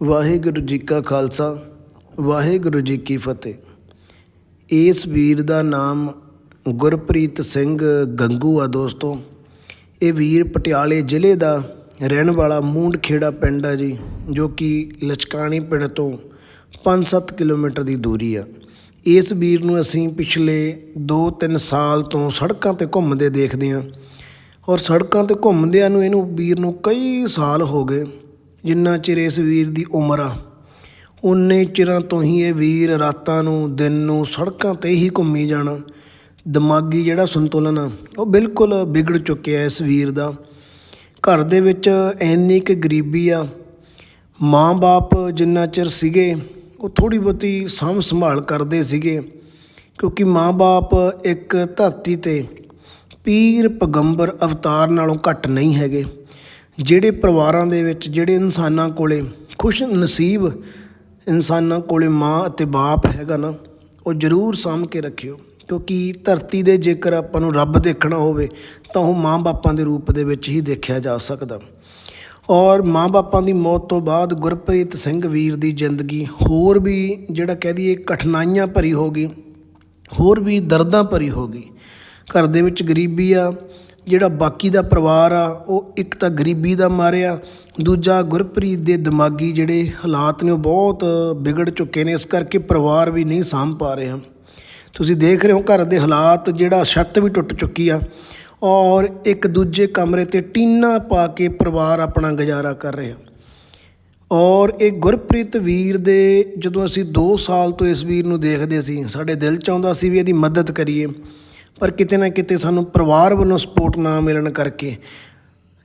ਵਾਹਿਗੁਰੂ ਜੀ ਕਾ ਖਾਲਸਾ, ਵਾਹਿਗੁਰੂ ਜੀ ਕੀ ਫਤਿਹ। ਇਸ ਵੀਰ ਦਾ ਨਾਮ ਗੁਰਪ੍ਰੀਤ ਸਿੰਘ ਗੰਗੂ ਆ ਦੋਸਤੋ। ਇਹ ਵੀਰ ਪਟਿਆਲੇ ਜ਼ਿਲ੍ਹੇ ਦਾ ਰਹਿਣ ਵਾਲਾ ਮੂੰਡਖੇੜਾ ਪਿੰਡ ਆ ਜੀ, ਜੋ ਕਿ ਲਚਕਾਣੀ ਪਿੰਡ ਤੋਂ 5-7 ਕਿਲੋਮੀਟਰ ਦੀ ਦੂਰੀ ਆ। ਇਸ ਵੀਰ ਨੂੰ ਅਸੀਂ ਪਿਛਲੇ 2-3 ਸਾਲ ਤੋਂ ਸੜਕਾਂ ਤੇ ਘੁੰਮਦੇ ਦੇਖਦੇ ਹਾਂ। ਔਰ ਸੜਕਾਂ ਤੇ ਘੁੰਮਦਿਆਂ ਨੂੰ ਇਹਨੂੰ ਵੀਰ ਨੂੰ ਕਈ ਸਾਲ ਹੋ ਗਏ। ਜਿੰਨਾ ਚਿਰ ਇਸ ਵੀਰ ਦੀ ਉਮਰ ਆ, ਉਨੇ ਚਿਰਾਂ ਤੋਂ ਹੀ ਇਹ ਵੀਰ ਰਾਤਾਂ ਨੂੰ, ਦਿਨ ਨੂੰ ਸੜਕਾਂ ਤੇ ਹੀ ਘੁੰਮੀ ਜਾਣਾ। ਦਿਮਾਗੀ ਜਿਹੜਾ ਸੰਤੁਲਨ ਆ, ਉਹ ਬਿਲਕੁਲ ਵਿਗੜ ਚੁੱਕਿਆ ਇਸ ਵੀਰ ਦਾ। ਘਰ ਦੇ ਵਿੱਚ ਇੰਨੀ ਕੁ ਗਰੀਬੀ ਆ, ਮਾਂ-ਬਾਪ ਜਿੰਨਾ ਚਿਰ ਸੀਗੇ, ਉਹ ਥੋੜੀ ਬਹੁਤੀ ਸਾਂਭ ਸੰਭਾਲ ਕਰਦੇ ਸੀਗੇ, ਕਿਉਂਕਿ ਮਾਂ-ਬਾਪ ਇੱਕ ਧਰਤੀ ਤੇ ਪੀਰ ਪੈਗੰਬਰ ਅਵਤਾਰ ਨਾਲੋਂ ਘੱਟ ਨਹੀਂ ਹੈਗੇ। ਜਿਹੜੇ ਪਰਿਵਾਰਾਂ ਦੇ ਵਿੱਚ ਜਿਹੜੇ ਇਨਸਾਨਾਂ ਕੋਲੇ ਖੁਸ਼ ਨਸੀਬ ਇਨਸਾਨਾਂ ਕੋਲੇ ਮਾਂ ਅਤੇ ਬਾਪ ਹੈਗਾ ਨਾ, ਉਹ ਜ਼ਰੂਰ ਸਾਂਭ ਕੇ ਰੱਖਿਓ। ਕਿਉਂਕਿ ਧਰਤੀ ਦੇ ਜੇਕਰ ਆਪਾਂ ਨੂੰ ਰੱਬ ਦੇਖਣਾ ਹੋਵੇ, ਤਾਂ ਉਹ ਮਾਂ-ਬਾਪਾਂ ਦੇ ਰੂਪ ਦੇ ਵਿੱਚ ਹੀ ਦੇਖਿਆ ਜਾ ਸਕਦਾ। ਔਰ ਮਾਂ-ਬਾਪਾਂ ਦੀ ਮੌਤ ਤੋਂ ਬਾਅਦ ਗੁਰਪ੍ਰੀਤ ਸਿੰਘ ਵੀਰ ਦੀ ਜ਼ਿੰਦਗੀ ਹੋਰ ਵੀ ਜਿਹੜਾ ਕਹਿ ਦਈਏ ਕਠਿਨਾਈਆਂ ਭਰੀ ਹੋ ਗਈ, ਹੋਰ ਵੀ ਦਰਦਾਂ ਭਰੀ ਹੋ ਗਈ। ਘਰ ਦੇ ਵਿੱਚ ਗਰੀਬੀ ਆ ਜਿਹੜਾ ਬਾਕੀ ਦਾ ਪਰਿਵਾਰ ਆ, ਉਹ ਇੱਕ ਤਾਂ ਗਰੀਬੀ ਦਾ ਮਾਰਿਆ, ਦੂਜਾ ਗੁਰਪ੍ਰੀਤ ਦੇ ਦਿਮਾਗੀ ਜਿਹੜੇ ਹਾਲਾਤ ਨੇ ਉਹ ਬਹੁਤ ਵਿਗੜ ਚੁੱਕੇ ਨੇ, ਇਸ ਕਰਕੇ ਪਰਿਵਾਰ ਵੀ ਨਹੀਂ ਸਾਂਭ ਪਾ ਰਹੇ। ਹਨ ਤੁਸੀਂ ਦੇਖ ਰਹੇ ਹੋ ਘਰ ਦੇ ਹਾਲਾਤ, ਜਿਹੜਾ ਛੱਤ ਵੀ ਟੁੱਟ ਚੁੱਕੀ ਆ, ਔਰ ਇੱਕ ਦੂਜੇ ਕਮਰੇ ਤੇ ਟੀਨਾ ਪਾ ਕੇ ਪਰਿਵਾਰ ਆਪਣਾ ਗੁਜ਼ਾਰਾ ਕਰ ਰਿਹਾ। ਔਰ ਇਹ ਗੁਰਪ੍ਰੀਤ ਵੀਰ ਦੇ, ਜਦੋਂ ਅਸੀਂ 2 ਸਾਲ ਤੋਂ ਇਸ ਵੀਰ ਨੂੰ ਦੇਖਦੇ ਸੀ, ਸਾਡੇ ਦਿਲ ਚ ਆਉਂਦਾ ਸੀ ਵੀ ਇਹਦੀ ਮਦਦ ਕਰੀਏ। ਪਰ ਕਿਤੇ ਨਾ ਕਿਤੇ ਸਾਨੂੰ ਪਰਿਵਾਰ ਵੱਲੋਂ ਸਪੋਰਟ ਨਾ ਮਿਲਣ ਕਰਕੇ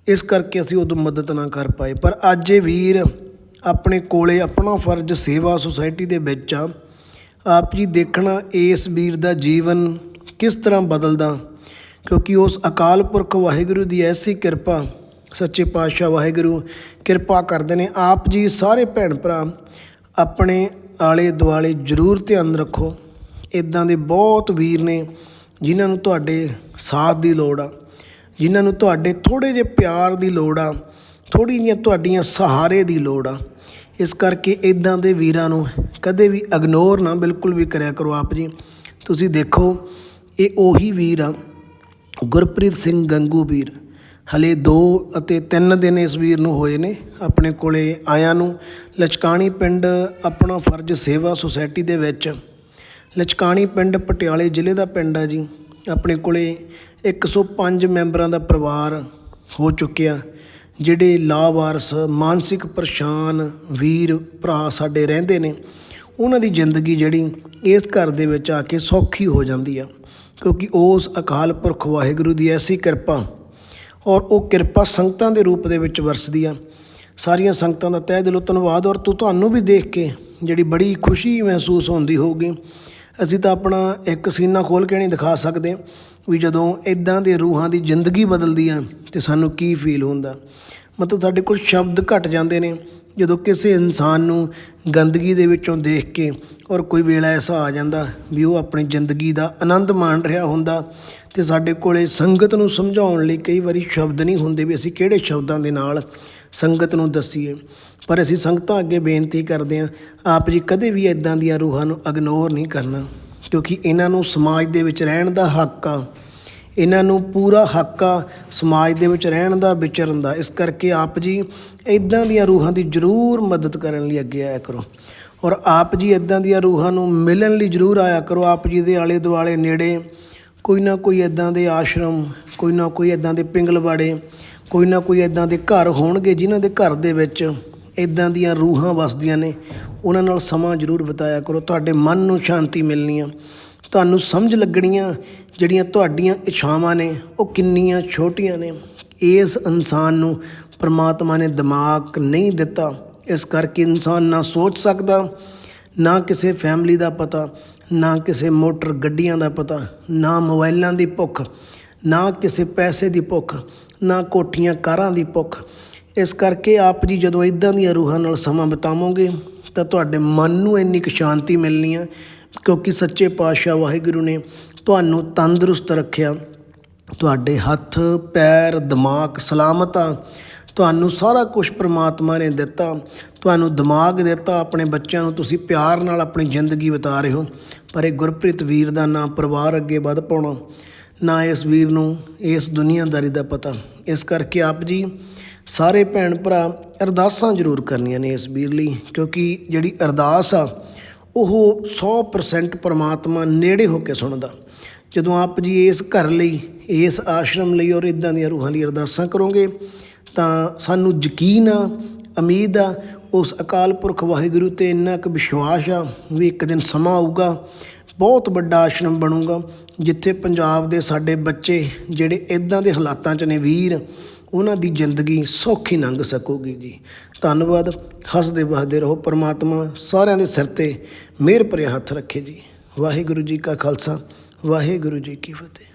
ਇਸ ਕਰਕੇ ਅਸੀਂ ਉਦੋਂ ਮਦਦ ਨਾ ਕਰ ਪਾਏ। ਪਰ ਅੱਜ ਇਹ ਵੀਰ ਆਪਣੇ ਕੋਲੇ ਆਪਣਾ ਫਰਜ਼ ਸੇਵਾ ਸੁਸਾਇਟੀ ਦੇ ਵਿੱਚ ਆ। ਆਪ ਜੀ ਦੇਖਣਾ ਇਸ ਵੀਰ ਦਾ ਜੀਵਨ ਕਿਸ ਤਰ੍ਹਾਂ ਬਦਲਦਾ, ਕਿਉਂਕਿ ਉਸ ਅਕਾਲ ਪੁਰਖ ਵਾਹਿਗੁਰੂ ਦੀ ਐਸੀ ਕਿਰਪਾ, ਸੱਚੇ ਪਾਤਸ਼ਾਹ ਵਾਹਿਗੁਰੂ ਕਿਰਪਾ ਕਰਦੇ ਨੇ। ਆਪ ਜੀ ਸਾਰੇ ਭੈਣ ਭਰਾ ਆਪਣੇ ਆਲੇ ਦੁਆਲੇ ਜ਼ਰੂਰ ਧਿਆਨ ਰੱਖੋ। ਇਦਾਂ ਦੇ ਬਹੁਤ ਵੀਰ ਨੇ ਜਿਨ੍ਹਾਂ ਨੂੰ ਤੁਹਾਡੇ ਸਾਥ ਦੀ ਲੋੜ ਆ, ਜਿਨ੍ਹਾਂ ਨੂੰ ਤੁਹਾਡੇ ਥੋੜ੍ਹੇ ਜਿਹੇ ਪਿਆਰ ਦੀ ਲੋੜ ਆ, ਥੋੜ੍ਹੀ ਜਿਹੀਆਂ ਤੁਹਾਡੀਆਂ ਸਹਾਰੇ ਦੀ ਲੋੜ ਆ, ਇਸ ਕਰਕੇ ਇਦਾਂ ਦੇ ਵੀਰਾਂ ਨੂੰ ਕਦੇ ਵੀ ਇਗਨੋਰ ਨਾ ਬਿਲਕੁਲ ਵੀ ਕਰਿਆ ਕਰੋ ਆਪ ਜੀ। ਤੁਸੀਂ ਦੇਖੋ, ਇਹ ਉਹੀ ਵੀਰ ਆ, ਗੁਰਪ੍ਰੀਤ ਸਿੰਘ ਗੰਗੂ ਵੀਰ। ਹਲੇ 2 ਅਤੇ 3 ਦਿਨ ਇਸ ਵੀਰ ਨੂੰ ਹੋਏ ਨੇ ਆਪਣੇ ਕੋਲੇ ਆਇਆਂ ਨੂੰ। ਲਚਕਾਣੀ ਪਿੰਡ ਆਪਣਾ ਫਰਜ਼ ਸੇਵਾ ਸੁਸਾਇਟੀ ਦੇ ਵਿੱਚ ਲਚਕਾਣੀ ਪਿੰਡ ਪਟਿਆਲੇ ਜ਼ਿਲ੍ਹੇ ਦਾ ਪਿੰਡ ਆ ਜੀ। ਆਪਣੇ ਕੋਲੇ 105 ਮੈਂਬਰਾਂ ਦਾ ਪਰਿਵਾਰ ਹੋ ਚੁੱਕਿਆ, ਜਿਹੜੇ ਲਾਵਾਰਸ, ਮਾਨਸਿਕ ਪਰੇਸ਼ਾਨ ਵੀਰ ਭਰਾ ਸਾਡੇ ਰਹਿੰਦੇ ਨੇ, ਉਹਨਾਂ ਦੀ ਜ਼ਿੰਦਗੀ ਜਿਹੜੀ ਇਸ ਘਰ ਦੇ ਵਿੱਚ ਆ ਕੇ ਸੌਖੀ ਹੋ ਜਾਂਦੀ ਆ, ਕਿਉਂਕਿ ਉਸ ਅਕਾਲ ਪੁਰਖ ਵਾਹਿਗੁਰੂ ਦੀ ਐਸੀ ਕਿਰਪਾ ਔਰ ਉਹ ਕਿਰਪਾ ਸੰਗਤਾਂ ਦੇ ਰੂਪ ਦੇ ਵਿੱਚ ਵਰਸਦੀ ਆ। ਸਾਰੀਆਂ ਸੰਗਤਾਂ ਦਾ ਤਹਿ ਦਿਲੋਂ ਧੰਨਵਾਦ ਔਰ ਤੂੰ ਤੁਹਾਨੂੰ ਵੀ ਦੇਖ ਕੇ ਜਿਹੜੀ ਬੜੀ ਖੁਸ਼ੀ ਮਹਿਸੂਸ ਹੁੰਦੀ ਹੋਊਗੀ ਅਸੀਂ ਤਾਂ ਆਪਣਾ ਇੱਕ ਸੀਨਾ ਖੋਲ੍ਹ ਕੇ ਨਹੀਂ ਦਿਖਾ ਸਕਦੇ ਵੀ ਜਦੋਂ ਇੱਦਾਂ ਦੇ ਰੂਹਾਂ ਦੀ ਜ਼ਿੰਦਗੀ ਬਦਲਦੀ ਆ ਤੇ ਸਾਨੂੰ ਕੀ ਫੀਲ ਹੁੰਦਾ। ਮਤਲਬ ਸਾਡੇ ਕੋਲ ਸ਼ਬਦ ਘਟ ਜਾਂਦੇ ਨੇ, ਜਦੋਂ ਕਿਸੇ ਇਨਸਾਨ ਨੂੰ ਗੰਦਗੀ ਦੇ ਵਿੱਚੋਂ ਦੇਖ ਕੇ ਔਰ ਕੋਈ ਵੇਲਾ ਐਸਾ ਆ ਜਾਂਦਾ ਵੀ ਉਹ ਆਪਣੀ ਜ਼ਿੰਦਗੀ ਦਾ ਆਨੰਦ ਮਾਣ ਰਿਹਾ ਹੁੰਦਾ ਤੇ ਸਾਡੇ ਕੋਲੇ ਸੰਗਤ ਨੂੰ ਸਮਝਾਉਣ ਲਈ ਕਈ ਵਾਰੀ ਸ਼ਬਦ ਨਹੀਂ ਹੁੰਦੇ ਵੀ ਅਸੀਂ ਕਿਹੜੇ ਸ਼ਬਦਾਂ ਦੇ ਨਾਲ ਸੰਗਤ ਨੂੰ ਦੱਸੀਏ। ਪਰ ਅਸੀਂ ਸੰਗਤਾਂ ਅੱਗੇ ਬੇਨਤੀ ਕਰਦੇ ਹਾਂ, ਆਪ ਜੀ ਕਦੇ ਵੀ ਇਦਾਂ ਦੀਆਂ ਰੂਹਾਂ ਨੂੰ ਇਗਨੋਰ ਨਹੀਂ ਕਰਨਾ, ਕਿਉਂਕਿ ਇਹਨਾਂ ਨੂੰ ਸਮਾਜ ਦੇ ਵਿੱਚ ਰਹਿਣ ਦਾ ਹੱਕ ਆ। ਇਹਨਾਂ ਨੂੰ ਪੂਰਾ ਹੱਕ ਆ ਸਮਾਜ ਦੇ ਵਿੱਚ ਰਹਿਣ ਦਾ, ਵਿਚਰਨ ਦਾ। ਇਸ ਕਰਕੇ ਆਪ ਜੀ ਇਦਾਂ ਦੀਆਂ ਰੂਹਾਂ ਦੀ ਜ਼ਰੂਰ ਮਦਦ ਕਰਨ ਲਈ ਅੱਗੇ ਆਇਆ ਕਰੋ। ਔਰ ਆਪ ਜੀ ਇਦਾਂ ਦੀਆਂ ਰੂਹਾਂ ਨੂੰ ਮਿਲਣ ਲਈ ਜ਼ਰੂਰ ਆਇਆ ਕਰੋ। ਆਪ ਜੀ ਦੇ ਆਲੇ ਦੁਆਲੇ ਨੇੜੇ ਕੋਈ ਨਾ ਕੋਈ ਇਦਾਂ ਦੇ ਆਸ਼ਰਮ, ਕੋਈ ਨਾ ਕੋਈ ਇਦਾਂ ਦੇ ਪਿੰਗਲਵਾੜੇ, ਕੋਈ ਨਾ ਕੋਈ ਇਦਾਂ ਦੇ ਘਰ ਹੋਣਗੇ ਜਿਨ੍ਹਾਂ ਦੇ ਘਰ ਦੇ ਵਿੱਚ ਇਦਾਂ ਦੀਆਂ ਰੂਹਾਂ ਵਸਦੀਆਂ ਨੇ। ਉਹਨਾਂ ਨਾਲ ਸਮਾਂ ਜ਼ਰੂਰ ਬਿਤਾਇਆ ਕਰੋ। ਤੁਹਾਡੇ ਮਨ ਨੂੰ ਸ਼ਾਂਤੀ ਮਿਲਣੀ ਆ। ਤੁਹਾਨੂੰ ਸਮਝ ਲੱਗਣੀਆਂ ਜਿਹੜੀਆਂ ਤੁਹਾਡੀਆਂ ਇੱਛਾਵਾਂ ਨੇ, ਉਹ ਕਿੰਨੀਆਂ ਛੋਟੀਆਂ ਨੇ। ਇਸ ਇਨਸਾਨ ਨੂੰ ਪਰਮਾਤਮਾ ਨੇ ਦਿਮਾਗ ਨਹੀਂ ਦਿੱਤਾ। ਇਸ ਕਰਕੇ ਇਨਸਾਨ ਨਾ ਸੋਚ ਸਕਦਾ, ਨਾ ਕਿਸੇ ਫੈਮਿਲੀ ਦਾ ਪਤਾ ਨਾ ਕਿਸੇ ਮੋਟਰ ਗੱਡੀਆਂ ਦਾ ਪਤਾ, ਨਾ ਮੋਬਾਈਲਾਂ ਦੀ ਭੁੱਖ, ਨਾ ਕਿਸੇ ਪੈਸੇ ਦੀ ਭੁੱਖ, ਨਾ ਕੋਠੀਆਂ ਕਾਰਾਂ ਦੀ ਭੁੱਖ। ਇਸ ਕਰਕੇ ਆਪ ਜੀ ਜਦੋਂ ਇਦਾਂ ਦੀਆਂ ਰੂਹਾਂ ਨਾਲ ਸਮਾਂ ਬਿਤਾਵੋਗੇ, ਤਾਂ ਤੁਹਾਡੇ ਮਨ ਨੂੰ ਇੰਨੀ ਕੁ ਸ਼ਾਂਤੀ ਮਿਲਣੀ ਆ, ਕਿਉਂਕਿ ਸੱਚੇ ਪਾਤਸ਼ਾਹ ਵਾਹਿਗੁਰੂ ਨੇ ਤੁਹਾਨੂੰ ਤੰਦਰੁਸਤ ਰੱਖਿਆ। ਤੁਹਾਡੇ ਹੱਥ, ਪੈਰ, ਦਿਮਾਗ ਸਲਾਮਤ ਆ। ਤੁਹਾਨੂੰ ਸਾਰਾ ਕੁਝ ਪ੍ਰਮਾਤਮਾ ਨੇ ਦਿੱਤਾ, ਤੁਹਾਨੂੰ ਦਿਮਾਗ ਦਿੱਤਾ, ਆਪਣੇ ਬੱਚਿਆਂ ਨੂੰ ਤੁਸੀਂ ਪਿਆਰ ਨਾਲ ਆਪਣੀ ਜ਼ਿੰਦਗੀ ਬਿਤਾ ਰਹੇ ਹੋ। ਪਰ ਇਹ ਗੁਰਪ੍ਰੀਤ ਵੀਰ ਦਾ ਨਾ ਪਰਿਵਾਰ ਅੱਗੇ ਵੱਧ ਪਾਉਣਾ, ਨਾ ਇਸ ਵੀਰ ਨੂੰ ਇਸ ਦੁਨੀਆਦਾਰੀ ਦਾ ਪਤਾ। ਇਸ ਕਰਕੇ ਆਪ ਜੀ ਸਾਰੇ ਭੈਣ ਭਰਾ ਅਰਦਾਸਾਂ ਜ਼ਰੂਰ ਕਰਨੀਆਂ ਨੇ ਇਸ ਵੀਰ ਲਈ, ਕਿਉਂਕਿ ਜਿਹੜੀ ਅਰਦਾਸ ਆ, ਉਹ 100% ਪਰਮਾਤਮਾ ਨੇੜੇ ਹੋ ਕੇ ਸੁਣਦਾ। ਜਦੋਂ ਆਪ ਜੀ ਇਸ ਘਰ ਲਈ, ਇਸ ਆਸ਼ਰਮ ਲਈ ਔਰ ਇਦਾਂ ਦੀਆਂ ਰੂਹਾਂ ਲਈ ਅਰਦਾਸਾਂ ਕਰੋਗੇ ਤਾਂ ਸਾਨੂੰ ਯਕੀਨ ਆ, ਉਮੀਦ ਆ, ਉਸ ਅਕਾਲ ਪੁਰਖ ਵਾਹਿਗੁਰੂ ਤੇ ਇੰਨਾ ਕੁ ਵਿਸ਼ਵਾਸ ਆ ਵੀ ਇੱਕ ਦਿਨ ਸਮਾਂ ਆਊਗਾ, ਬਹੁਤ ਵੱਡਾ ਆਸ਼ਰਮ ਬਣੂਗਾ, ਜਿੱਥੇ ਪੰਜਾਬ ਦੇ ਸਾਡੇ ਬੱਚੇ ਜਿਹੜੇ ਇਦਾਂ ਦੇ ਹਾਲਾਤਾਂ 'ਚ ਨੇ ਵੀਰ, ਉਹਨਾਂ ਦੀ ਜ਼ਿੰਦਗੀ ਸੌਖੀ ਲੰਘ ਸਕੂਗੀ ਜੀ। ਧੰਨਵਾਦ, ਹੱਸਦੇ ਵਸਦੇ ਰਹੋ ਪਰਮਾਤਮਾ ਸਾਰਿਆਂ ਦੇ ਸਿਰ ਤੇ ਮਿਹਰ ਭਰਿਆ ਹੱਥ ਰੱਖੇ ਜੀ। ਵਾਹਿਗੁਰੂ ਜੀ ਕਾ ਖਾਲਸਾ, ਵਾਹਿਗੁਰੂ ਜੀ ਕੀ ਫਤਿਹ।